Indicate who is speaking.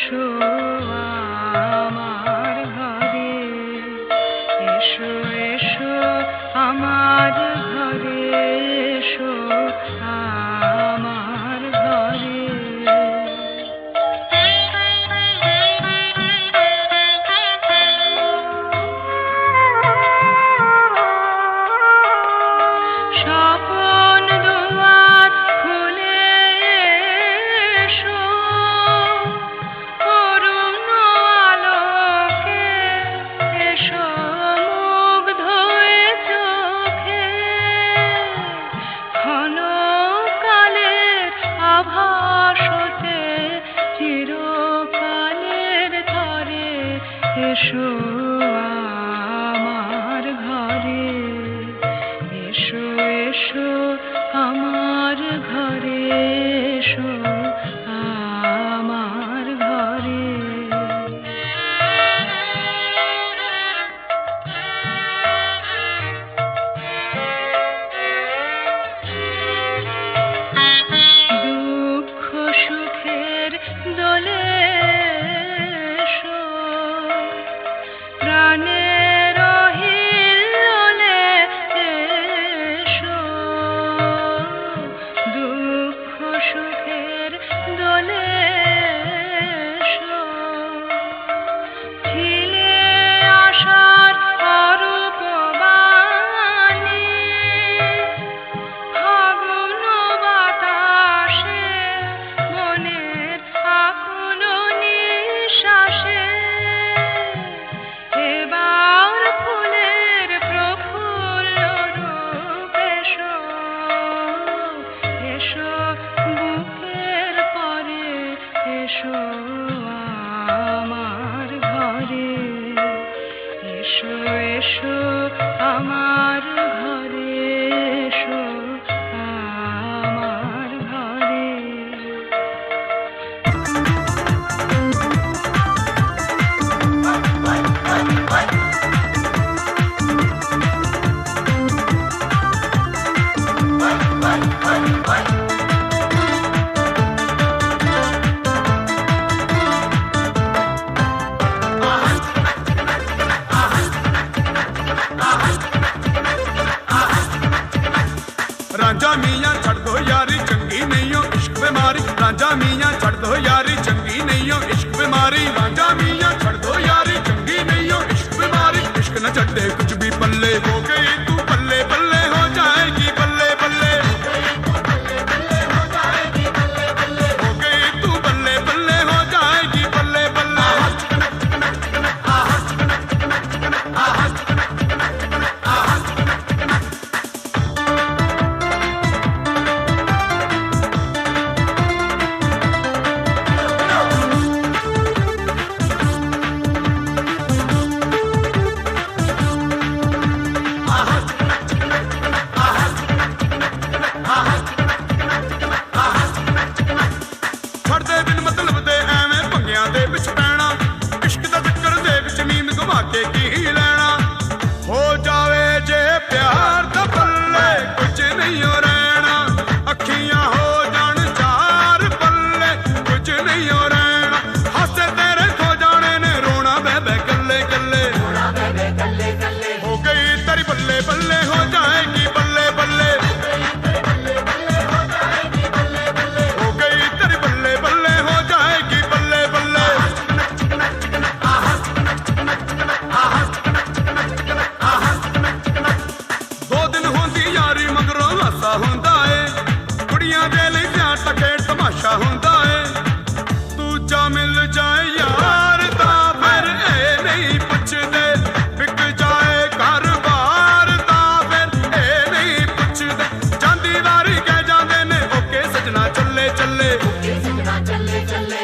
Speaker 1: Yeshua. sure. এসো এসো আমার
Speaker 2: राजा मियाँ छड़ दो यारी चंगी नहीं हो इश्क बीमारी राजा मियां छड़ दो यारी चंगी नहीं हो इश्क बीमारी not to live to live.